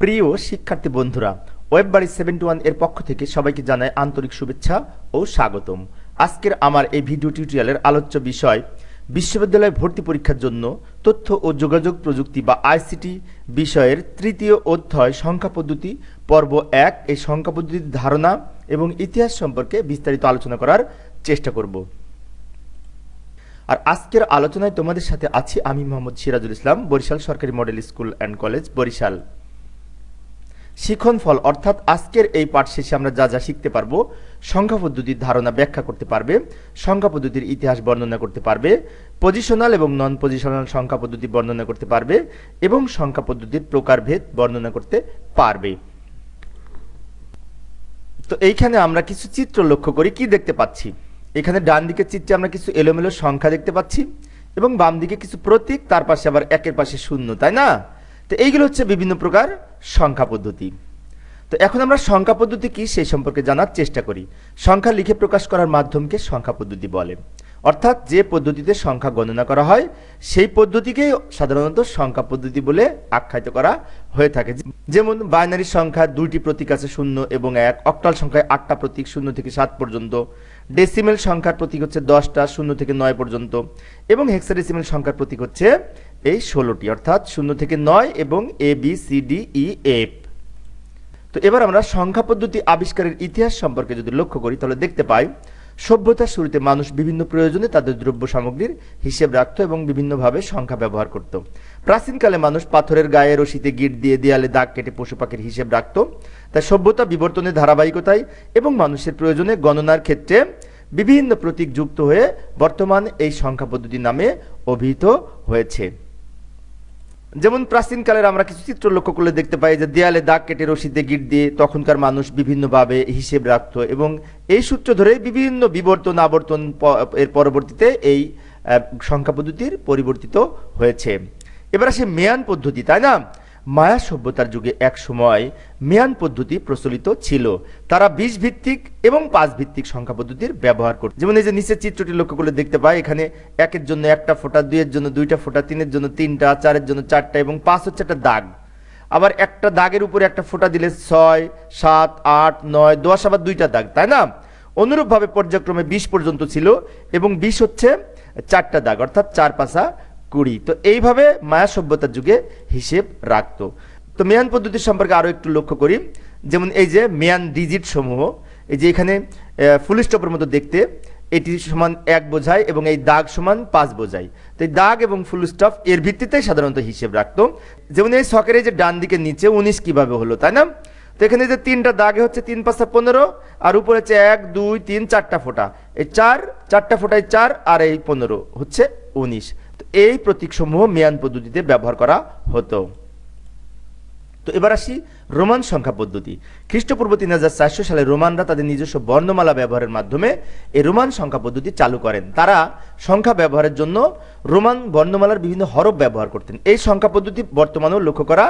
প্রিয় শিক্ষার্থী বন্ধুরা ওয়েব বাড়ি সেভেন্টি ওয়ানের পক্ষ থেকে সবাইকে জানাই আন্তরিক শুভেচ্ছা ও স্বাগতম। আজকের আমার এই ভিডিও টিউটোরিয়ালের আলোচ্য বিষয়, বিশ্ববিদ্যালয় ভর্তি পরীক্ষার জন্য তথ্য ও যোগাযোগ প্রযুক্তি বা আইসিটি বিষয়ের তৃতীয় অধ্যায় সংখ্যা পদ্ধতি, পর্ব এক এই সংখ্যা পদ্ধতির ধারণা এবং ইতিহাস সম্পর্কে বিস্তারিত আলোচনা করার চেষ্টা করব। আর আজকের আলোচনায় তোমাদের সাথে আছি আমি মোহাম্মদ সিরাজুল ইসলাম, বরিশাল সরকারি model school and college, Barishal. শিখন ফল, অর্থাৎ আজকের এই পাঠ শেষে আমরা যা যা শিখতে পারব, সংখ্যা পদ্ধতির ধারণা ব্যাখ্যা করতে পারবে, সংখ্যা পদ্ধতির ইতিহাস বর্ণনা করতে পারবে পজিশনাল এবং নন পজিশনাল সংখ্যা পদ্ধতি বর্ণনা করতে পারবে, এবং সংখ্যা পদ্ধতির প্রকারভেদ বর্ণনা করতে পারবে। তো এইখানে আমরা কিছু চিত্র লক্ষ্য করি, কি দেখতে পাচ্ছি? এখানে ডান দিকের চিত্রে আমরা কিছু এলোমেলো সংখ্যা দেখতে পাচ্ছি, এবং বাম দিকে কিছু প্রতীক, তার পাশে আবার একের পাশে শূন্য, তাই না? তো এইগুলো হচ্ছে বিভিন্ন প্রকার সংখ্যা পদ্ধতি। তো এখন আমরা সংখ্যা পদ্ধতি কি সেই সম্পর্কে জানার চেষ্টা করি। সংখ্যা লিখে প্রকাশ করার মাধ্যমকে সংখ্যা পদ্ধতি বলে। অর্থাৎ যে পদ্ধতিতে সংখ্যা গণনা করা হয়, সেই পদ্ধতিকে সাধারণত সংখ্যা পদ্ধতি বলে আখ্যায়িত করা হয়ে থাকে। যেমন বাইনারি সংখ্যা দুইটি প্রতীক আছে শূন্য এবং এক, অক্টাল সংখ্যায় আটটা প্রতীক শূন্য থেকে সাত পর্যন্ত, ডেসিমেল সংখ্যার প্রতীক হচ্ছে দশটা শূন্য থেকে নয় পর্যন্ত এবং হেক্সাডেসিমেল সংখ্যার প্রতীক হচ্ছে এই ষোলোটি, অর্থাৎ শূন্য থেকে নয় এবং A B C D E F তো এবার আমরা সংখ্যা পদ্ধতি আবিষ্কারের ইতিহাস সম্পর্কে যদি লক্ষ্য করি, তাহলে দেখতে পাই, সভ্যতার শুরুতে মানুষ বিভিন্ন প্রয়োজনে তাদের দ্রব্য সামগ্রীর হিসেব রাখত এবং বিভিন্নভাবে সংখ্যা ব্যবহার করত। প্রাচীনকালে মানুষ পাথরের গায়ে রশিতে গিট দিয়ে দেয়ালে দাগ কেটে পশু পাখির হিসেব রাখত। তাই সভ্যতা বিবর্তনের ধারাবাহিকতায় এবং মানুষের প্রয়োজনে গণনার ক্ষেত্রে বিভিন্ন প্রতীক যুক্ত হয়ে বর্তমান এই সংখ্যা পদ্ধতি নামে অভিহিত হয়েছে। যেমন প্রাচীনকালের আমরা কিছু চিত্র লক্ষ্য করলে দেখতে পাই যে দেয়ালে দাগ কেটে রশিদে গিট দিয়ে তখনকার মানুষ বিভিন্নভাবে হিসেব রাখত এবং এই সূত্র ধরে বিভিন্ন বিবর্তন, আবর্তন এর পরবর্তীতে এই সংখ্যা পদ্ধতির পরিবর্তিত হয়েছে। এবার আসে মেয়ান পদ্ধতি, তাই না? মায়া সভ্যতার যুগে এক সময় মেয়ান পদ্ধতি প্রচলিত ছিল। তারা বিশ ভিত্তিক এবং পাঁচ ভিত্তিক সংখ্যা পদ্ধতির ব্যবহার করত। যেমন এই যে নিচের চিত্রটি লক্ষ্য করলে দেখতে পাই, এখানে একের জন্য একটা ফোঁটা, দুইয়ের জন্য দুইটা ফোঁটা, তিনের জন্য তিনটা, চারের জন্য চারটা এবং পাঁচ হচ্ছে একটা দাগ। আবার একটা দাগের উপরে একটা ফোঁটা দিলে ছয়, সাত, আট, নয়, দশ, আবার দুইটা দাগ, তাই না? অনুরূপভাবে পর্যায়ক্রমে বিশ পর্যন্ত ছিল এবং বিশ হচ্ছে চারটা দাগ, অর্থাৎ চার পাশা কুড়ি তো এইভাবে মায়া সভ্যতার যুগে হিসেব রাখত। তো মেয়ান পদ্ধতি সম্পর্কে আরও একটু লক্ষ্য করি। যেমন এই যে মেয়ান ডিজিট সমূহ, এই যে এখানে ফুল স্টপের মতো দেখতে, এটি সমান এক বোঝায় এবং এই দাগ সমান পাঁচ বোঝায়। তো এই দাগ এবং ফুল স্টপ এর ভিত্তিতে সাধারণত হিসেব রাখতো। যেমন এই এই যে ডান দিকে নিচে উনিশ কীভাবে হলো, তাই না? তো এখানে যে তিনটা দাগে হচ্ছে তিন পাঁচটা পনেরো, আর উপরে হচ্ছে এক, দুই, তিন, চারটা ফোঁটা। এই চার, চারটা ফোঁটায় চার, আর এই পনেরো হচ্ছে উনিশ। এই প্রতীকসমূহ মিয়ান পদ্ধতিতে ব্যবহার করা হতো। তো এবার আসি রোমান সংখ্যা পদ্ধতি। খ্রিস্টপূর্ব তিন হাজার চারশো সালে রোমানরা তাদের নিজস্ব বর্ণমালা ব্যবহারের মাধ্যমে এই রোমান সংখ্যা পদ্ধতি চালু করেন। তারা সংখ্যা ব্যবহারের জন্য রোমান বর্ণমালার বিভিন্ন হরফ ব্যবহার করতেন। এই সংখ্যা পদ্ধতি বর্তমানেও লক্ষ্য করা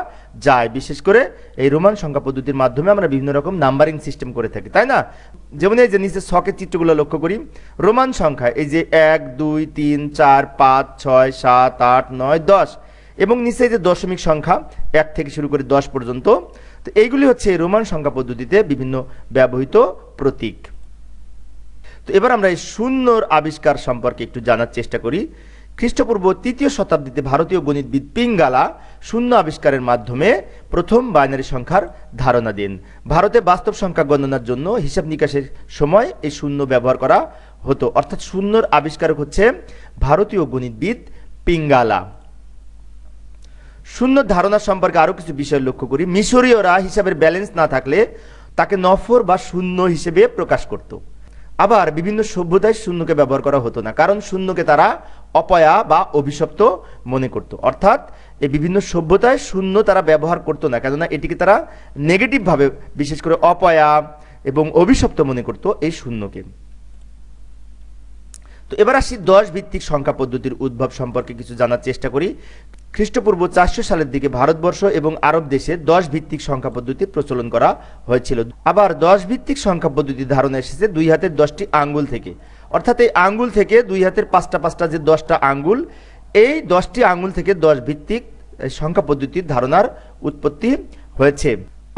যায়। বিশেষ করে এই রোমান সংখ্যা পদ্ধতির মাধ্যমে আমরা বিভিন্ন রকম নাম্বারিং সিস্টেম করে থাকি, তাই না? যেমন এই যে নিচে শখের চিত্রগুলো লক্ষ্য করি, রোমান সংখ্যা এই যে এক, দুই, তিন, চার, পাঁচ, ছয়, সাত, আট, নয়, দশ এবং নিচে যে দশমিক সংখ্যা, এক থেকে শুরু করে দশ পর্যন্ত, তো এইগুলি হচ্ছে রোমান সংখ্যা পদ্ধতিতে বিভিন্ন ব্যবহৃত প্রতীক। তো এবার আমরা এই শূন্যর আবিষ্কার সম্পর্কে একটু জানার চেষ্টা করি। খ্রিস্টপূর্ব তৃতীয় শতাব্দীতে ভারতীয় গণিতবিদ পিঙ্গালা শূন্য আবিষ্কারের মাধ্যমে প্রথম বাইনারি সংখ্যার ধারণা দেন। ভারতে বাস্তব সংখ্যা গণনার জন্য হিসাব নিকাশের সময় এই শূন্য ব্যবহার করা হতো। অর্থাৎ শূন্যর আবিষ্কারক হচ্ছে ভারতীয় গণিতবিদ পিঙ্গালা। শূন্য ধারণা সম্পর্কে আরও কিছু বিষয় লক্ষ্য করি। মিশরীয়রা হিসাবের ব্যালেন্স না থাকলে তাকে নফর বা শূন্য হিসেবে প্রকাশ করত। আবার বিভিন্ন সভ্যতায় শূন্যকে ব্যবহার করা হতো না, কারণ শূন্যকে তারা অপয়া বা অভিশপ্ত মনে করত। অর্থাৎ এই বিভিন্ন সভ্যতায় শূন্য তারা ব্যবহার করতো না, কেননা এটিকে তারা নেগেটিভভাবে বিশেষ করে অপয়া এবং অভিশপ্ত মনে করত এই শূন্যকে। তো এবার আসি দশ ভিত্তিক সংখ্যা পদ্ধতির উদ্ভব সম্পর্কে কিছু জানার চেষ্টা করি। খ্রিস্টপূর্ব চারশো সালের দিকে ভারতবর্ষ এবং আরব দেশে দশ ভিত্তিক সংখ্যা পদ্ধতি প্রচলন করা হয়েছিল। আবার দশ ভিত্তিক সংখ্যা পদ্ধতির ধারণা এসেছে দুই হাতের দশটি আঙ্গুল থেকে। অর্থাৎ এই আঙ্গুল থেকে দুই হাতের পাঁচটা পাঁচটা যে দশটা আঙ্গুল, এই দশটি আঙ্গুল থেকে দশ ভিত্তিক সংখ্যা পদ্ধতির ধারণার উৎপত্তি হয়েছে।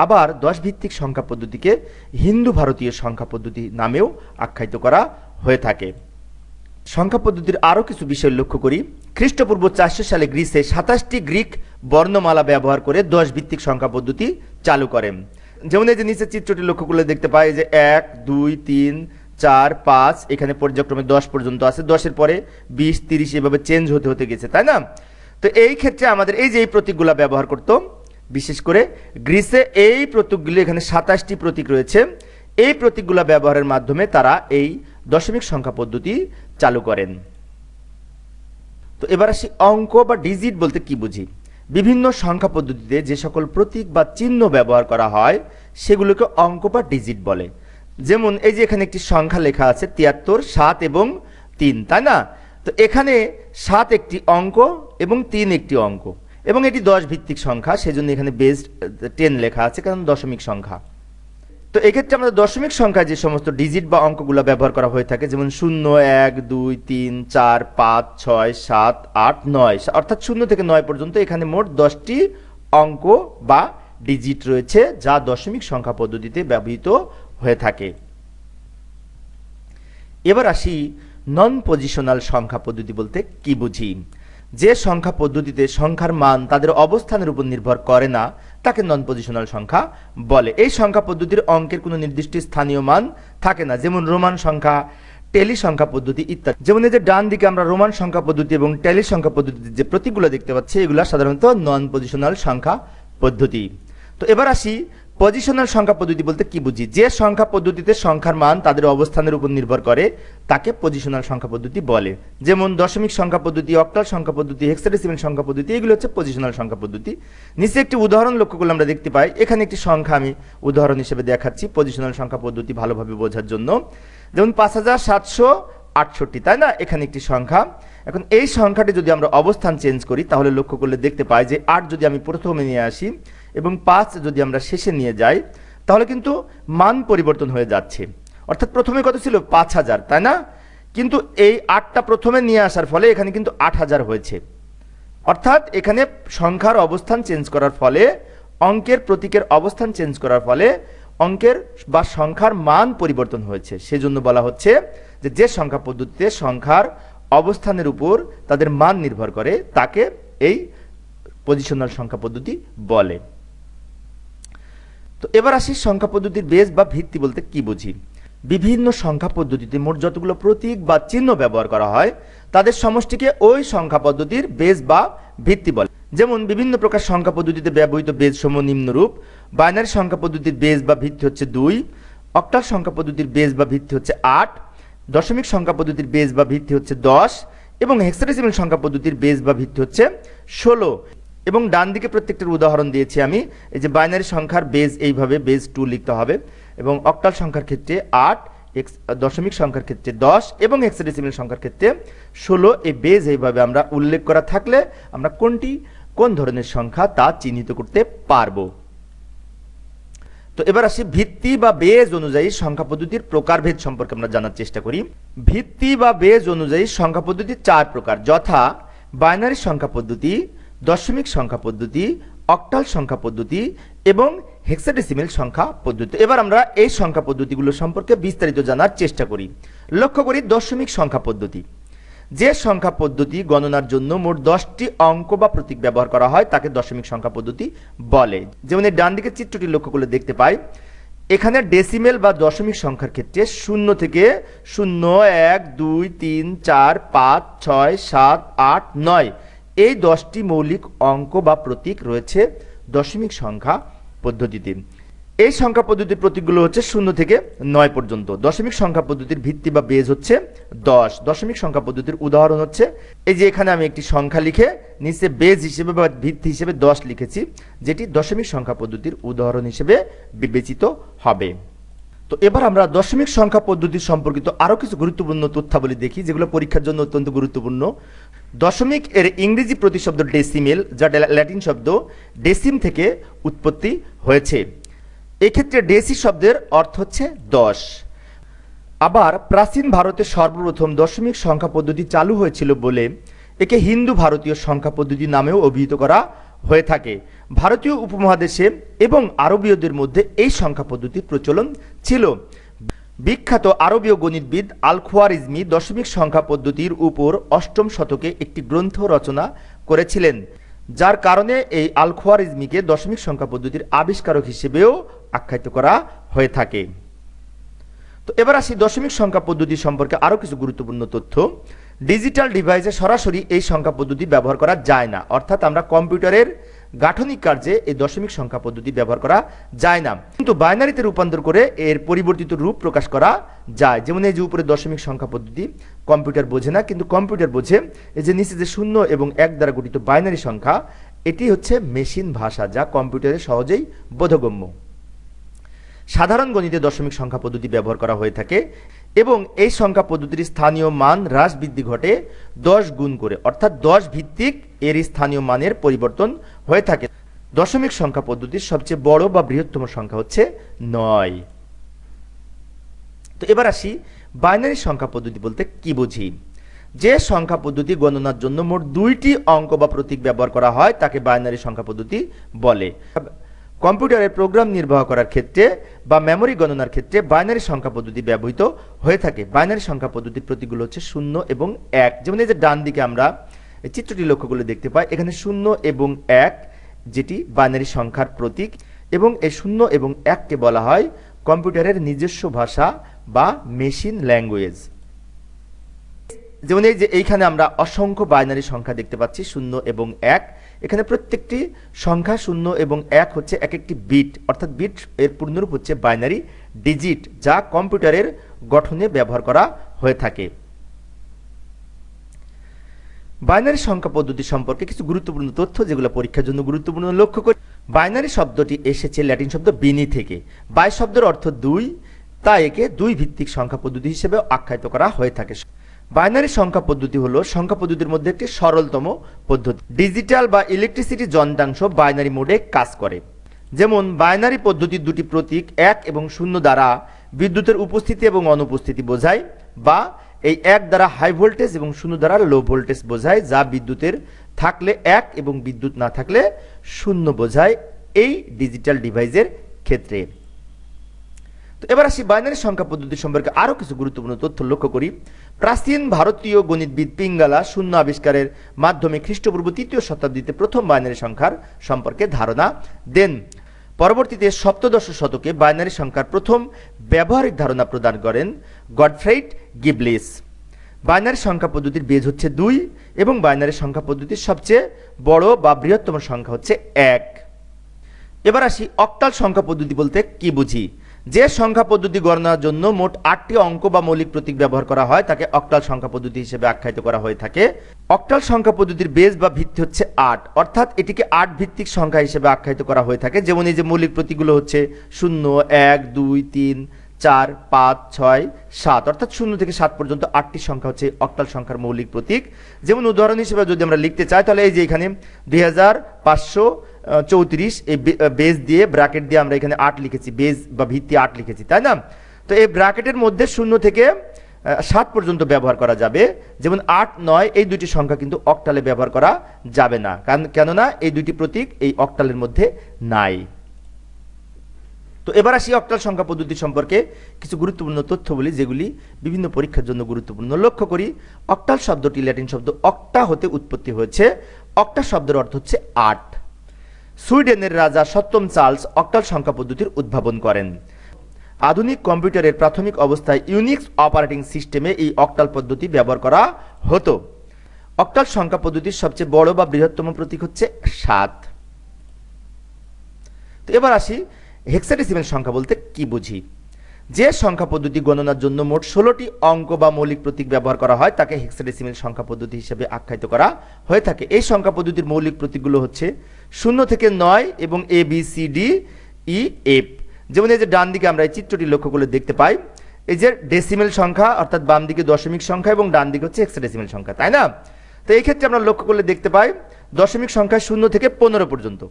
আবার দশ ভিত্তিক সংখ্যা পদ্ধতিকে হিন্দু ভারতীয় সংখ্যা পদ্ধতি নামেও আখ্যায়িত করা হয়ে থাকে। সংখ্যা পদ্ধতির আরও কিছু বিষয় লক্ষ্য করি। খ্রিস্টপূর্ব চারশো সালে গ্রিসে সাতাশটি গ্রিক বর্ণমালা ব্যবহার করে দশ ভিত্তিক সংখ্যা পদ্ধতি চালু করেন যেমন এই যে নিচের চিত্রটি লক্ষ্য করলে দেখতে পাই যে এক, দুই, তিন, চার, পাঁচ, এখানে পর্যায়ক্রমে দশ পর্যন্ত আছে। দশের পরে বিশ, তিরিশ এভাবে চেঞ্জ হতে হতে গেছে, তাই না? তো এই ক্ষেত্রে আমাদের এই যে এই প্রতীকগুলো ব্যবহার করতো, বিশেষ করে গ্রিসে এই প্রতীকগুলি এখানে সাতাশটি প্রতীক রয়েছে। এই প্রতীকগুলো ব্যবহারের মাধ্যমে তারা এই দশমিক সংখ্যা পদ্ধতি চালু করেন। তো এবার আসি অঙ্ক বা ডিজিট বলতে কি বুঝি? বিভিন্ন সংখ্যা পদ্ধতিতে যে সকল প্রতীক বা চিহ্ন ব্যবহার করা হয়, সেগুলোকে অঙ্ক বা ডিজিট বলে। যেমন এই যে এখানে একটি সংখ্যা লেখা আছে, তিয়াত্তর, সাত এবং তিন, তাই না? তো এখানে সাত একটি অঙ্ক এবং তিন একটি অঙ্ক। এবং এটি দশ ভিত্তিক সংখ্যা, সেজন্য এখানে বেস টেন লেখা আছে, কারণ দশমিক সংখ্যা। তো এক্ষেত্রে আমাদের দশমিক সংখ্যায় যে সমস্ত ডিজিট বা অঙ্কগুলো ব্যবহার করা হয়ে থাকে, যেমন শূন্য, এক, দুই, তিন, চার, পাঁচ, ছয়, সাত, আট, নয় অর্থাৎ শূন্য থেকে নয় পর্যন্ত এখানে মোট দশটি অঙ্ক বা ডিজিট রয়েছে যা দশমিক সংখ্যা পদ্ধতিতে ব্যবহৃত হয়ে থাকে। এবার আসি নন পজিশনাল সংখ্যা পদ্ধতি বলতে কি বুঝি? যে সংখ্যা পদ্ধতিতে সংখ্যার মান তাদের অবস্থানের উপর নির্ভর করে না তাকে নন পজিশনাল সংখ্যা বলে। এই সংখ্যা পদ্ধতির অঙ্কের কোনো নির্দিষ্ট স্থানীয় মান থাকে না, যেমন রোমান সংখ্যা, টেলি সংখ্যা পদ্ধতি ইত্যাদি। যেমন এই যে ডান দিকে আমরা রোমান সংখ্যা পদ্ধতি এবং টেলি সংখ্যা পদ্ধতির যে প্রতীকগুলো দেখতে পাচ্ছি, এগুলো সাধারণত নন পজিশনাল সংখ্যা পদ্ধতি। তো এবার আসি পজিশনাল সংখ্যা পদ্ধতি বলতে কি বুঝি? যে সংখ্যা পদ্ধতিতে সংখ্যার মান তাদের অবস্থানের উপর নির্ভর করে, তাকে পজিশনাল সংখ্যা পদ্ধতি বলে। যেমন দশমিক সংখ্যা পদ্ধতি অক্টাল সংখ্যা পদ্ধতি হেক্সাডেসিমেল সংখ্যা পদ্ধতি, এগুলো হচ্ছে পজিশনাল সংখ্যা পদ্ধতি। নিচে একটি উদাহরণ লক্ষ্য করলে আমরা দেখতে পাই, এখানে একটি সংখ্যা আমি উদাহরণ হিসেবে দেখাচ্ছি পজিশনাল সংখ্যা পদ্ধতি ভালোভাবে বোঝার জন্য। যেমন পাঁচ হাজার সাতশো আটষট্টি, তাই না? এখানে একটি সংখ্যা। এখন এই সংখ্যাটি যদি আমরা অবস্থান চেঞ্জ করি, তাহলে লক্ষ্য করলে দেখতে পাই যে আট যদি আমি প্রথমে নিয়ে আসি এবং পাঁচ যদি আমরা শেষে নিয়ে যাই, তাহলে কিন্তু মান পরিবর্তন হয়ে যাচ্ছে। অর্থাৎ প্রথমে কত ছিল? পাঁচ হাজার, তাই না? কিন্তু এই আটটা প্রথমে নিয়ে আসার ফলে এখানে কিন্তু আট হাজার হয়েছে। অর্থাৎ এখানে সংখ্যার অবস্থান চেঞ্জ করার ফলে, অঙ্কের প্রতীকের অবস্থান চেঞ্জ করার ফলে অঙ্কের বা সংখ্যার মান পরিবর্তন হয়েছে। সেজন্য বলা হচ্ছে যে যে সংখ্যা পদ্ধতিতে সংখ্যার অবস্থানের উপর তাদের মান নির্ভর করে, তাকে এই পজিশনাল সংখ্যা পদ্ধতি বলে। তো এবার আসি সংখ্যা পদ্ধতির বেস বা ভিত্তি বলতে কি বুঝি? বিভিন্ন সংখ্যা পদ্ধতিতে মোট যতগুলো প্রতীক বা চিহ্ন ব্যবহার করা হয়, তাদের সমষ্টিকে ওই সংখ্যা পদ্ধতির বেস বা ভিত্তি বলে। যেমন বিভিন্ন প্রকার সংখ্যা পদ্ধতিতে ব্যবহৃত বেজ সমূহ নিম্নরূপ বাইনারি সংখ্যা পদ্ধতির বেস বা ভিত্তি হচ্ছে দুই অক্টাল সংখ্যা পদ্ধতির বেস বা ভিত্তি হচ্ছে আট, দশমিক সংখ্যা পদ্ধতির বেস বা ভিত্তি হচ্ছে দশ, এবং হেক্সাডেসিমেল সংখ্যা পদ্ধতির বেস বা ভিত্তি হচ্ছে ষোলো। এবং ডান দিকে প্রত্যেকটার উদাহরণ দিয়েছি আমি। এই যে বাইনারি সংখ্যার বেজ এইভাবে বেজ টু লিখতে হবে এবং অক্টাল সংখ্যার ক্ষেত্রে আট, এক্স, দশমিক সংখ্যার ক্ষেত্রে দশ এবং হেক্সাডেসিমেল সংখ্যার ক্ষেত্রে ষোলো। এই বেজ এইভাবে আমরা উল্লেখ করা থাকলে আমরা কোনটি, কোন ধরনের সংখ্যা তা চিহ্নিত করতে পারব। তো এবার আসি ভিত্তি বা বেজ অনুযায়ী সংখ্যা পদ্ধতির প্রকারভেদ সম্পর্কে আমরা জানার চেষ্টা করি। ভিত্তি বা বেজ অনুযায়ী সংখ্যা পদ্ধতি চার প্রকার, যথা বাইনারি সংখ্যা পদ্ধতি দশমিক সংখ্যা পদ্ধতি, অক্টাল সংখ্যা পদ্ধতি এবং হেক্সাডেসিমেল সংখ্যা পদ্ধতি। এবার আমরা এই সংখ্যা পদ্ধতিগুলো সম্পর্কে বিস্তারিত জানার চেষ্টা করি। লক্ষ্য করি দশমিক সংখ্যা পদ্ধতি। যে সংখ্যা পদ্ধতি গণনার জন্য মোট দশটি অঙ্ক বা প্রতীক ব্যবহার করা হয়, তাকে দশমিক সংখ্যা পদ্ধতি বলে। যেমন এই ডান দিকের চিত্রটি লক্ষ্য করলে দেখতে পাই, এখানে ডেসিমেল বা দশমিক সংখ্যার ক্ষেত্রে শূন্য থেকে শূন্য, এক, দুই, তিন, চার, পাঁচ, ছয়, সাত, আট, নয় এই দশটি মৌলিক অঙ্ক বা প্রতীক রয়েছে দশমিক সংখ্যা পদ্ধতিতে। এই সংখ্যা পদ্ধতির প্রতীকগুলো হচ্ছে শূন্য থেকে নয় পর্যন্ত। দশমিক সংখ্যা পদ্ধতির ভিত্তি বা বেজ হচ্ছে দশ। দশমিক সংখ্যা পদ্ধতির উদাহরণ হচ্ছে, এই যে এখানে আমি একটি সংখ্যা লিখে নিচে বেজ হিসেবে বা ভিত্তি হিসেবে দশ লিখেছি, যেটি দশমিক সংখ্যা পদ্ধতির উদাহরণ হিসেবে বিবেচিত হবে। তো এবার আমরা দশমিক সংখ্যা পদ্ধতি সম্পর্কিত আরও কিছু গুরুত্বপূর্ণ তথ্যাবলী দেখি, যেগুলো পরীক্ষার জন্য অত্যন্ত গুরুত্বপূর্ণ। দশমিক এর ইংরেজি প্রতিশব্দ ডেসিমেল যা ল্যাটিন শব্দ ডেসিম থেকে উৎপত্তি হয়েছে। এক্ষেত্রে ডেসি শব্দের অর্থ হচ্ছে দশ। আবার প্রাচীন ভারতে সর্বপ্রথম দশমিক সংখ্যা পদ্ধতি চালু হয়েছিল বলে একে হিন্দু ভারতীয় সংখ্যা পদ্ধতি নামেও অভিহিত করা হয়ে থাকে। ভারতীয় উপমহাদেশে এবং আরবীয়দের মধ্যে এই সংখ্যা পদ্ধতির প্রচলন ছিল। বিখ্যাত আরবীয় গণিতবিদ আল খোয়ারিজমি দশমিক সংখ্যা পদ্ধতির উপর অষ্টম শতকে একটি গ্রন্থ রচনা করেছিলেন, যার কারণে এই আল খোয়ারিজমিকে দশমিক সংখ্যা পদ্ধতির আবিষ্কারক হিসেবেও আখ্যায়িত করা হয়ে থাকে। তো এবার আসি দশমিক সংখ্যা পদ্ধতি সম্পর্কে আরও কিছু গুরুত্বপূর্ণ তথ্য। ডিজিটাল ডিভাইসে সরাসরি এই সংখ্যা পদ্ধতি ব্যবহার করা যায় না, অর্থাৎ আমরা কম্পিউটারের গাঠনিক কার্যে এই দশমিক সংখ্যা পদ্ধতি ব্যবহার করা যায় না। কিন্তু বাইনারিতে রূপান্তর করে এর পরিবর্তিত রূপ প্রকাশ করা যায়। যেমন এই যে উপরে দশমিক সংখ্যা পদ্ধতি, কম্পিউটার বোঝে না, কিন্তু কম্পিউটার বোঝে। এই যে নিচে যে শূন্য এবং এক দ্বারা গঠিত বাইনারি সংখ্যা, এটি হচ্ছে মেশিন ভাষা, যা কম্পিউটারে সহজেই বোধগম্য। সাধারণ গণিতে দশমিক সংখ্যা পদ্ধতি ব্যবহার করা হয়ে থাকে এবং এই সংখ্যা পদ্ধতির স্থানীয় মান হ্রাস বৃদ্ধি ঘটে দশ গুণ করে, অর্থাৎ দশ ভিত্তিক এর স্থানীয় মানের পরিবর্তন হয়ে থাকে। দশমিক সংখ্যা পদ্ধতির সবচেয়ে বড় বা বৃহত্তম সংখ্যা হচ্ছে নয়। তো এবার আসি বাইনারি সংখ্যা পদ্ধতি বলতে কি বুঝি? যে সংখ্যা পদ্ধতি গণনার জন্য মোট দুইটি অঙ্ক বা প্রতীক ব্যবহার করা হয়, তাকে বাইনারি সংখ্যা পদ্ধতি বলে। কম্পিউটারে প্রোগ্রাম নির্বাহ করার ক্ষেত্রে বা মেমরি গণনার ক্ষেত্রে বাইনারি সংখ্যা পদ্ধতি ব্যবহৃত হয়ে থাকে। বাইনারি সংখ্যা পদ্ধতির প্রতীকগুলো হচ্ছে শূন্য এবং এক। যেমন এই যে ডান দিকে আমরা চিত্রটি লক্ষ্য করলে দেখতে পাই, এখানে শূন্য এবং এক, যেটি বাইনারি সংখ্যার প্রতীক, এবং এই শূন্য এবং এককে বলা হয় কম্পিউটারের নিজস্ব ভাষা বা মেশিন ল্যাঙ্গুয়েজ। যেমন এই যে এইখানে আমরা অসংখ্য বাইনারি সংখ্যা দেখতে পাচ্ছি, শূন্য এবং এক। এখানে প্রত্যেকটি সংখ্যা শূন্য এবং এক হচ্ছে এক একটি বিট, অর্থাৎ বিট এর পূর্ণরূপ হচ্ছে বাইনারি ডিজিট, যা কম্পিউটারের গঠনে ব্যবহার করা হয়ে থাকে। বাইনারি সংখ্যা পদ্ধতি সম্পর্কে কিছু গুরুত্বপূর্ণ তথ্য যেগুলো পরীক্ষার জন্য গুরুত্বপূর্ণ লক্ষ্য করি বাইনারি শব্দটি এসেছে ল্যাটিন শব্দ বিনি থেকে। বাই শব্দের অর্থ দুই, তাই একে দুই ভিত্তিক সংখ্যা পদ্ধতি হিসেবে আখ্যায়িত করা হয়ে থাকে। বাইনারি সংখ্যা পদ্ধতি হলো সংখ্যা পদ্ধতির মধ্যে একটি সরলতম পদ্ধতি। ডিজিটাল বা ইলেকট্রিসিটি যন্ত্রাংশ বাইনারি মোডে কাজ করে। যেমন বাইনারি পদ্ধতির দুটি প্রতীক এক এবং শূন্য দ্বারা বিদ্যুতের উপস্থিতি এবং অনুপস্থিতি বোঝায় বা এই এক দ্বারা হাই ভোল্টেজ এবং শূন্য দ্বারা লো ভোল্টেজ বোঝায়, যা বিদ্যুতের থাকলে এক এবং বিদ্যুৎ না থাকলে শূন্য বোঝায় এই ডিজিটাল ডিভাইসের ক্ষেত্রে। তো এবার আসি বাইনারি সংখ্যা পদ্ধতি সম্পর্কে আরও কিছু গুরুত্বপূর্ণ তথ্য লক্ষ্য করি। প্রাচীন ভারতীয় গণিতবিদ পিঙ্গালা শূন্য আবিষ্কারের মাধ্যমে খ্রিস্টপূর্ব তৃতীয় শতাব্দীতে প্রথম বাইনারি সংখ্যার সম্পর্কে ধারণা দেন। পরবর্তীতে সপ্তদশ শতকে বাইনারি সংখ্যার প্রথম ব্যবহারিক ধারণা প্রদান করেন গডফ্রেড গিবলিস। বাইনারি সংখ্যা পদ্ধতির বেজ হচ্ছে দুই এবং বাইনারি সংখ্যা পদ্ধতির সবচেয়ে বড় বা বৃহত্তম সংখ্যা হচ্ছে এক। এবার আসি অক্টাল সংখ্যা পদ্ধতি বলতে কি বুঝি? যে সংখ্যা পদ্ধতি গণনার জন্য মোট আটটি অঙ্ক বা মৌলিক প্রতীক ব্যবহার করা হয়, তাকে অক্টাল সংখ্যা পদ্ধতি হিসেবে আখ্যায়িত করা হয়ে থাকে। অক্টাল সংখ্যা পদ্ধতির বেস বা ভিত্তি হচ্ছে আট। অর্থাৎ এটিকে আট ভিত্তিক সংখ্যা হিসেবে আখ্যায়িত করা হয়ে থাকে। যেমন এই যে মৌলিক প্রতীকগুলো হচ্ছে শূন্য, এক, দুই, তিন, চার, পাঁচ, ছয়, সাত। অর্থাৎ শূন্য থেকে সাত পর্যন্ত আটটি সংখ্যা হচ্ছে অক্টাল সংখ্যার মৌলিক প্রতীক। যেমন উদাহরণ হিসেবে যদি আমরা লিখতে চাই, তাহলে এই যে এখানে দুই হাজার পাঁচশো চৌত্রিশ, এই বেজ দিয়ে ব্র্যাকেট দিয়ে আমরা এখানে আট লিখেছি বেজ বা ভিত্তি আট লিখেছি, তাই না? তো এই ব্র্যাকেটের মধ্যে শূন্য থেকে সাত পর্যন্ত ব্যবহার করা যাবে। যেমন আট, নয়, এই দুটি সংখ্যা কিন্তু অক্টালে ব্যবহার করা যাবে না। কারণ, কেননা এই দুটি প্রতীক এই অক্টালের মধ্যে নাই। তো এবার আসি অক্টাল সংখ্যা পদ্ধতি সম্পর্কে কিছু গুরুত্বপূর্ণ তথ্য বলি, যেগুলি বিভিন্ন পরীক্ষার জন্য গুরুত্বপূর্ণ। লক্ষ্য করি অক্টাল শব্দটি ল্যাটিন শব্দ অক্টা হতে উৎপত্তি হয়েছে। অক্টা শব্দের অর্থ হচ্ছে আট। সুইডেনের রাজা সপ্তম চার্লস অক্টাল সংখ্যা পদ্ধতির উদ্ভাবন করেন। আধুনিক কম্পিউটারের প্রাথমিক অবস্থায় ইউনিক্স অপারেটিং সিস্টেমে এই অক্টাল পদ্ধতি ব্যবহার করা হতো। অক্টাল সংখ্যা পদ্ধতির সবচেয়ে বড় বা বৃহত্তম প্রতীক হচ্ছে সাত। তো এবার আসি হেক্সাডেসিমেল সংখ্যা বলতে কি বুঝি? যে সংখ্যা পদ্ধতি গণনার জন্য মোট ষোলোটি অঙ্ক বা মৌলিক প্রতীক ব্যবহার করা হয়, তাকে হেক্সাডেসিমেল সংখ্যা পদ্ধতি হিসেবে আখ্যায়িত করা হয়ে থাকে। এই সংখ্যা পদ্ধতির মৌলিক প্রতীকগুলো হচ্ছে শূন্য থেকে নয় এবং A B C D E F যেমন এই যে ডান দিকে আমরা এই চিত্রটি লক্ষ্য করলে দেখতে পাই, এই যে ডেসিমেল সংখ্যা, অর্থাৎ বাম দিকে দশমিক সংখ্যা এবং ডান দিকে হচ্ছে হেক্সাডেসিমেল সংখ্যা, তাই না? তো এই ক্ষেত্রে আমরা লক্ষ্য করলে দেখতে পাই, দশমিক সংখ্যা শূন্য থেকে পনেরো পর্যন্ত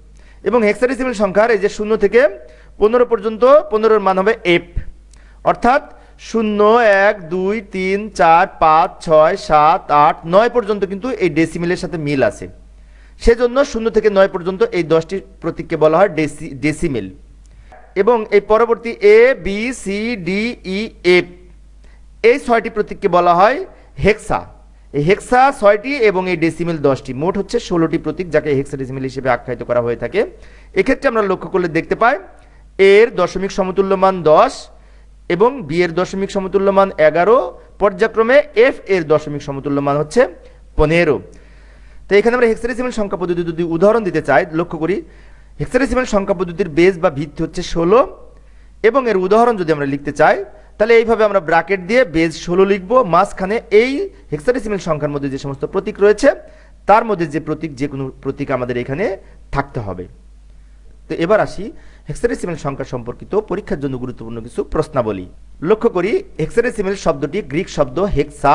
এবং হেক্সাডেসিমেল সংখ্যার এই যে শূন্য থেকে পনেরো পর্যন্ত, পনেরোর মান হবে এফ অর্থাৎ শূন্য, এক, দুই, তিন, চার, পাঁচ, ছয়, সাত, আট, নয় পর্যন্ত কিন্তু এই ডেসিমেলের সাথে মিল আছে। সেজন্য শূন্য থেকে নয় পর্যন্ত এই দশটি প্রতীককে বলা হয় ডেসি ডেসিমেল। এবং এই পরবর্তী A B C D E F এই ছয়টি প্রতীককে বলা হয় হেক্সা। এই হেক্সা ছয়টি এবং এই ডেসিমেল দশটি। মোট হচ্ছে ষোলোটি প্রতীক যাকে হেক্সা ডেসিমেল হিসেবে আখ্যায়িত করা হয়ে থাকে। এক্ষেত্রে আমরা লক্ষ্য করলে দেখতে পাই এর দশমিক সমতুল্য মান দশ এবং বি এর দশমিক সমতুল্য মান এগারো। পর্যায়ক্রমে এফ এর দশমিক সমতুল্য মান হচ্ছে পনেরো। তো এখানে আমরা হেক্সাডেসিমাল সংখ্যা পদ্ধতি যদি উদাহরণ দিতে চাই, লক্ষ্য করি হেক্সাডেসিমাল সংখ্যা পদ্ধতির বেস বা ভিত্তি হচ্ছে ষোলো এবং এর উদাহরণ যদি আমরা লিখতে চাই, তাহলে এইভাবে আমরা ব্র্যাকেট দিয়ে বেজ ষোলো লিখব, মাঝখানে এই হেক্সাডেসিমাল সংখ্যার মধ্যে যে সমস্ত প্রতীক রয়েছে, তার মধ্যে যে প্রতীক, যে কোনো প্রতীক আমাদের এখানে থাকতে হবে। তো এবার আসি হেক্সাডেসিমেল সংখ্যা সম্পর্কিত পরীক্ষার জন্য গুরুত্বপূর্ণ কিছু প্রশ্নাবলী। লক্ষ্য করি হেক্সাডেসিমেল শব্দটি গ্রিক শব্দ হেক্সা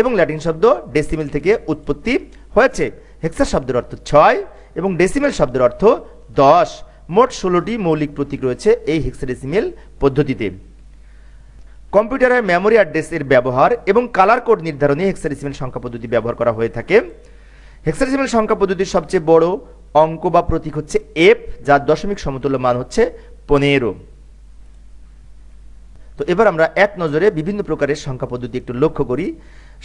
এবং ল্যাটিন শব্দ ডেসিমেল থেকে উৎপত্তি হয়েছে। হেক্সা শব্দের অর্থ ছয় এবং ডেসিমেল শব্দের অর্থ দশ। মোট ষোলোটি মৌলিক প্রতীক রয়েছে এই হেক্সাডেসিমেল পদ্ধতিতে। কম্পিউটারের মেমোরি অ্যাড্রেসের ব্যবহার এবং কালার কোড নির্ধারণে হেক্সাডেসিমেল সংখ্যা পদ্ধতি ব্যবহার করা হয়ে থাকে। হেক্সাডেসিমেল সংখ্যা পদ্ধতির সবচেয়ে বড় অঙ্ক বা প্রতীক হচ্ছে এফ যার দশমিক সমতুল্য মান হচ্ছে পনেরো। তো এবার আমরা এক নজরে বিভিন্ন প্রকারের সংখ্যা পদ্ধতি একটু লক্ষ্য করি।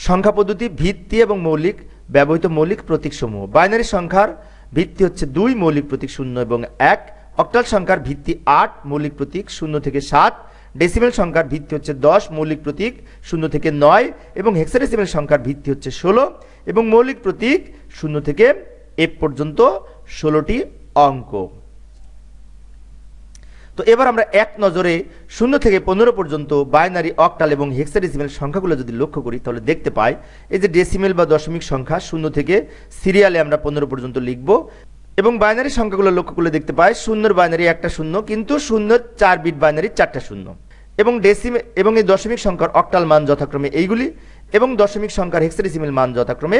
সংখ্যা পদ্ধতি, ভিত্তি এবং মৌলিক ব্যবহৃত মৌলিক প্রতীকসমূহ। বাইনারি সংখ্যার ভিত্তি হচ্ছে দুই মৌলিক প্রতীক শূন্য এবং এক। অক্টাল সংখ্যার ভিত্তি আট, মৌলিক প্রতীক শূন্য থেকে সাত। ডেসিমেল সংখ্যার ভিত্তি হচ্ছে দশ, মৌলিক প্রতীক শূন্য থেকে নয় এবং হেক্সাডেসিমেল সংখ্যার ভিত্তি হচ্ছে ষোলো এবং মৌলিক প্রতীক শূন্য থেকে এ পর্যন্ত ষোলোটি অঙ্ক। তো এবার আমরা এক নজরে শূন্য থেকে পনেরো পর্যন্ত বাইনারি, অক্টাল এবং হেক্সাডেসিমেল সংখ্যাগুলো যদি লক্ষ্য করি, তাহলে দেখতে পাই, এই যে ডেসিমেল বা দশমিক সংখ্যা শূন্য থেকে সিরিয়ালে আমরা পনেরো পর্যন্ত লিখব এবং বাইনারি সংখ্যাগুলো লক্ষ্য করলে দেখতে পাই, শূন্যর বাইনারি একটা শূন্য, কিন্তু শূন্যর চার বিট বাইনারি চারটা শূন্য। এবং ডেসিমে, এবং এই দশমিক সংখ্যার অক্টাল মান যথাক্রমে এইগুলি এবং দশমিক সংখ্যার হেক্সাডেসিমেল মান যথাক্রমে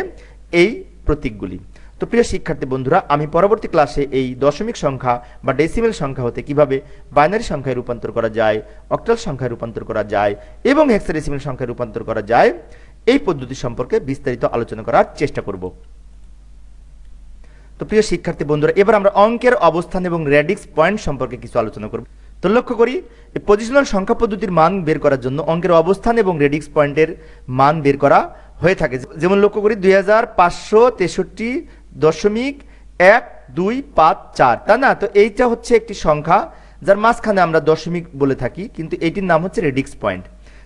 এই প্রতীকগুলি। তো প্রিয় শিক্ষার্থী বন্ধুরা, আমি পরবর্তী ক্লাসে এই দশমিক সংখ্যা বা ডেসিমেল সংখ্যা হতে কীভাবে বাইনারি সংখ্যায় রূপান্তর করা যায় অক্টাল সংখ্যায় রূপান্তর করা যায় এবং হেক্সাডেসিমেল সংখ্যায় রূপান্তর করা যায়, এই পদ্ধতি সম্পর্কে বিস্তারিত আলোচনা করার চেষ্টা করব। তো প্রিয় শিক্ষার্থী বন্ধুরা, এবার আমরা অঙ্কের অবস্থান এবং রেডিক্স পয়েন্ট সম্পর্কে কিছু আলোচনা করব। তো লক্ষ্য করি পজিশনাল সংখ্যা পদ্ধতির মান বের করার জন্য অঙ্কের অবস্থান এবং রেডিক্স পয়েন্টের মান বের করা হয়ে থাকে। যেমন লক্ষ্য করি, দুই হাজার পাঁচশো তেষট্টি দশমিক এক দুই পাঁচ চার তাই না? তো এইটা হচ্ছে একটি সংখ্যা, যার মাঝখানে আমরা দশমিক বলে থাকি, কিন্তু এটির নাম হচ্ছে রেডিক্স পয়েন্ট।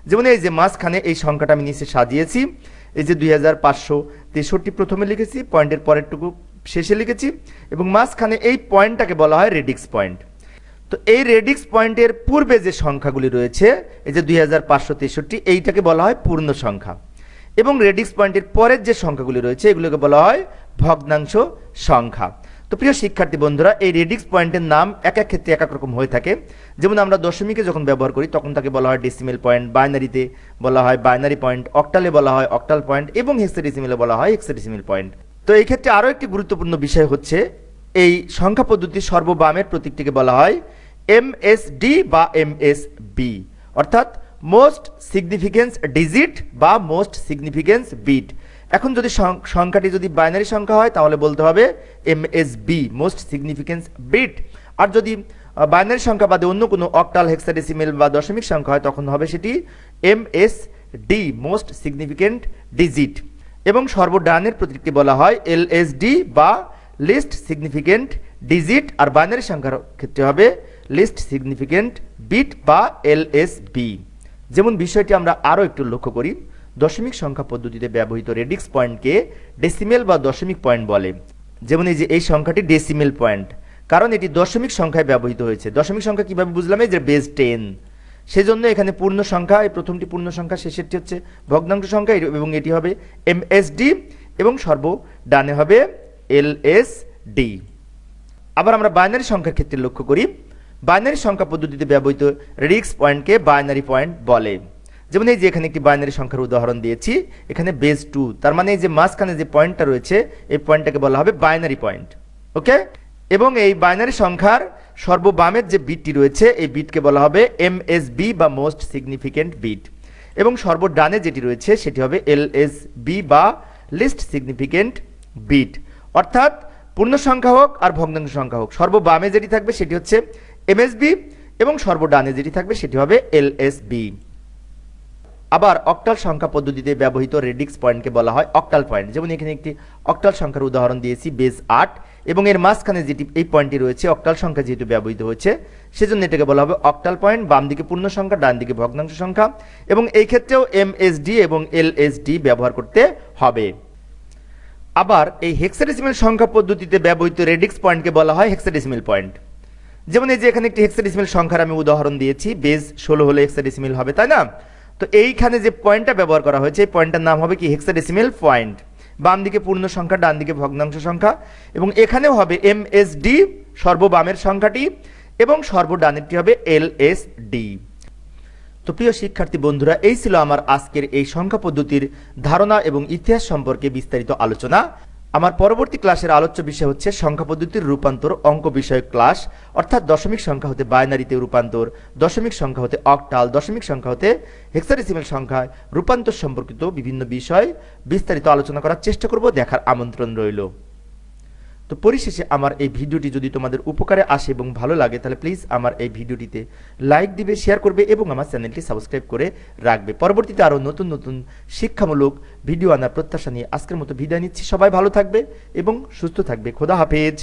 যেমন এই যে মাঝখানে এই সংখ্যাটা আমি নিচে সাজিয়েছি, এই যে দুই হাজার পাঁচশো তেষট্টি প্রথমে লিখেছি, পয়েন্টের পরেরটুকু শেষে লিখেছি, এবং মাঝখানে এই পয়েন্টটাকে বলা হয় রেডিক্স পয়েন্ট। তো এই রেডিক্স পয়েন্টের পূর্বে যে সংখ্যাগুলি রয়েছে, এই যে দুই হাজার পাঁচশো তেষট্টি, এইটাকে বলা হয় পূর্ণ সংখ্যা। এবং রেডিক্স পয়েন্টের পরের যে সংখ্যাগুলি রয়েছে, এগুলোকে বলা হয় ভগ্নাংশ সংখ্যা। তো প্রিয় শিক্ষার্থী বন্ধুরা, এই রেডিক্স পয়েন্টের নাম এক এক ক্ষেত্রে এক এক রকম হয়ে থাকে। যেমন আমরা দশমিকে যখন ব্যবহার করি, তখন তাকে বলা হয় ডেসিমেল পয়েন্ট বাইনারিতে বলা হয় বাইনারি পয়েন্ট অক্টালে বলা হয় অক্টাল পয়েন্ট এবং হেক্সাডেসিমেলে বলা হয় হেক্সাডেসিমেল পয়েন্ট তো এই ক্ষেত্রে আরও একটি গুরুত্বপূর্ণ বিষয় হচ্ছে, এই সংখ্যা পদ্ধতির সর্ববামের প্রতীকটিকে বলা হয় এম এস ডি বা এম এস বি অর্থাৎ মোস্ট সিগনিফিকেন্স ডিজিট বা মোস্ট সিগনিফিকেন্স বিট এখন যদি সংখ্যাটি যদি বাইনারি সংখ্যা হয়, তাহলে বলতে হবে M S B most significance bit আর যদি বাইনারি সংখ্যা বাদে অন্য কোনো অক্টাল হেক্সাডেসিমেল বা দশমিক সংখ্যা হয়, তখন হবে সেটি M S D most significant digit এবং সর্বডানের প্রতীকটি বলা হয় এল এস ডি বা লিস্ট সিগনিফিকেন্ট ডিজিট আর বাইনারি সংখ্যার ক্ষেত্রে হবে লিস্ট সিগনিফিকেন্ট বিট বা এল এস বি যেমন বিষয়টি আমরা আরও একটু লক্ষ্য করি, দশমিক সংখ্যা পদ্ধতিতে ব্যবহৃত রেডিক্স পয়েন্টকে ডেসিমেল বা দশমিক পয়েন্ট বলে। যেমন এই যে, এই সংখ্যাটি ডেসিমেল পয়েন্ট। কারণ এটি দশমিক সংখ্যায় ব্যবহৃত হয়েছে। দশমিক সংখ্যা কীভাবে বুঝলাম? এই যে, বেস টেন। সেজন্য এখানে পূর্ণ সংখ্যা, এই প্রথমটি পূর্ণ সংখ্যা, শেষেরটি হচ্ছে ভগ্নাংশ সংখ্যা এবং এটি হবে এম এস ডি এবং সর্ব ডানে হবে এল এস ডি আবার আমরা বাইনারি সংখ্যার ক্ষেত্রে লক্ষ্য করি। বাইনারি সংখ্যা পদ্ধতিতে ব্যবহৃত রিক্স পয়েন্টকে বাইনারি পয়েন্ট বলে। যেমন এই যে এখানে একটি বাইনারি সংখ্যার উদাহরণ দিয়েছি, এখানে বেস টু তার মানে এই যে মাঝখানে যে পয়েন্টটা রয়েছে, এই পয়েন্টটাকে বলা হবে বাইনারি পয়েন্ট ওকে এবং এই বাইনারি সংখ্যার সর্ববামের যে বিটটি রয়েছে, এই বিটকে বলা হবে এম এস বি বা মোস্ট সিগনিফিকেন্ট বিট এবং সর্বডানে যেটি রয়েছে, সেটি হবে এল এস বি বা লিস্ট সিগনিফিকেন্ট বিট অর্থাৎ পূর্ণ সংখ্যা হোক আর ভগ্নাংশ সংখ্যা হোক, সর্ববামে যেটি থাকবে সেটি হচ্ছে এমএসবি এবং সর্বডানে যেটি থাকবে সেটি হবে এলএসবি। আবার অক্টাল সংখ্যা পদ্ধতিতে ব্যবহৃত রেডিক্স পয়েন্টকে বলা হয় অক্টাল পয়েন্ট। যেমন এখানে একটি অক্টাল সংখ্যার উদাহরণ দিয়েছি, বেস আট, এবং এর মাঝখানে যেটি এই পয়েন্টটি রয়েছে, অক্টাল সংখ্যা যেহেতু ব্যবহৃত হচ্ছে, সেজন্য এটাকে বলা হবে অক্টাল পয়েন্ট, বাম দিকে পূর্ণ সংখ্যা, ডান দিকে ভগ্নাংশ সংখ্যা, এবং এই ক্ষেত্রেও এমএসডি এবং এলএসডি ব্যবহার করতে হবে। আবার এই হেক্সাডেসিমেল সংখ্যা পদ্ধতিতে ব্যবহৃত রেডিক্স পয়েন্টকে বলা হয় হেক্সাডেসিমেল পয়েন্ট। যেমন এই যে এখানে একটি হেক্সাডেসিমেল সংখ্যার আমি উদাহরণ দিয়েছি বেস ষোলো হলে হেক্সাডেসিমেল হবে, তাই না? তো এইখানে যে পয়েন্টটা ব্যবহার করা হয়েছে, এই পয়েন্টটার নাম হবে কি? হেক্সাডেসিমেল পয়েন্ট বাম দিকে পূর্ণ সংখ্যা, ডান দিকে ভগ্নাংশ সংখ্যা, এবং এখানেও হবে এমএসডি সর্ববামের সংখ্যাটি, এবং সর্বডানেরটি হবে এল এস ডি তো প্রিয় শিক্ষার্থী বন্ধুরা, এই ছিল আমার আজকের এই সংখ্যা পদ্ধতির ধারণা এবং ইতিহাস সম্পর্কে বিস্তারিত আলোচনা। আমার পরবর্তী ক্লাসের আলোচ্য বিষয় হচ্ছে সংখ্যা পদ্ধতির রূপান্তর, অঙ্ক বিষয়ক ক্লাস, অর্থাৎ দশমিক সংখ্যা হতে বাইনারিতে রূপান্তর, দশমিক সংখ্যা হতে অকটাল, দশমিক সংখ্যা হতে হেক্সারিসিমেল সংখ্যায় রূপান্তর সম্পর্কিত বিভিন্ন বিষয় বিস্তারিত আলোচনা করার চেষ্টা করব, দেখার আমন্ত্রণ রইল। তো পরিশেষে আমার এই ভিডিওটি যদি তোমাদের উপকারে আসে এবং ভালো লাগে, তাহলে প্লিজ আমার এই ভিডিওটিতে লাইক দিবে শেয়ার করবে এবং আমার চ্যানেলটি সাবস্ক্রাইব করে রাখবে। পরবর্তীতে আরও নতুন নতুন শিক্ষামূলক ভিডিও আনার প্রত্যাশা নিয়ে আজকের মতো বিদায় নিচ্ছি। সবাই ভালো থাকবে এবং সুস্থ থাকবে। খোদা হাফেজ।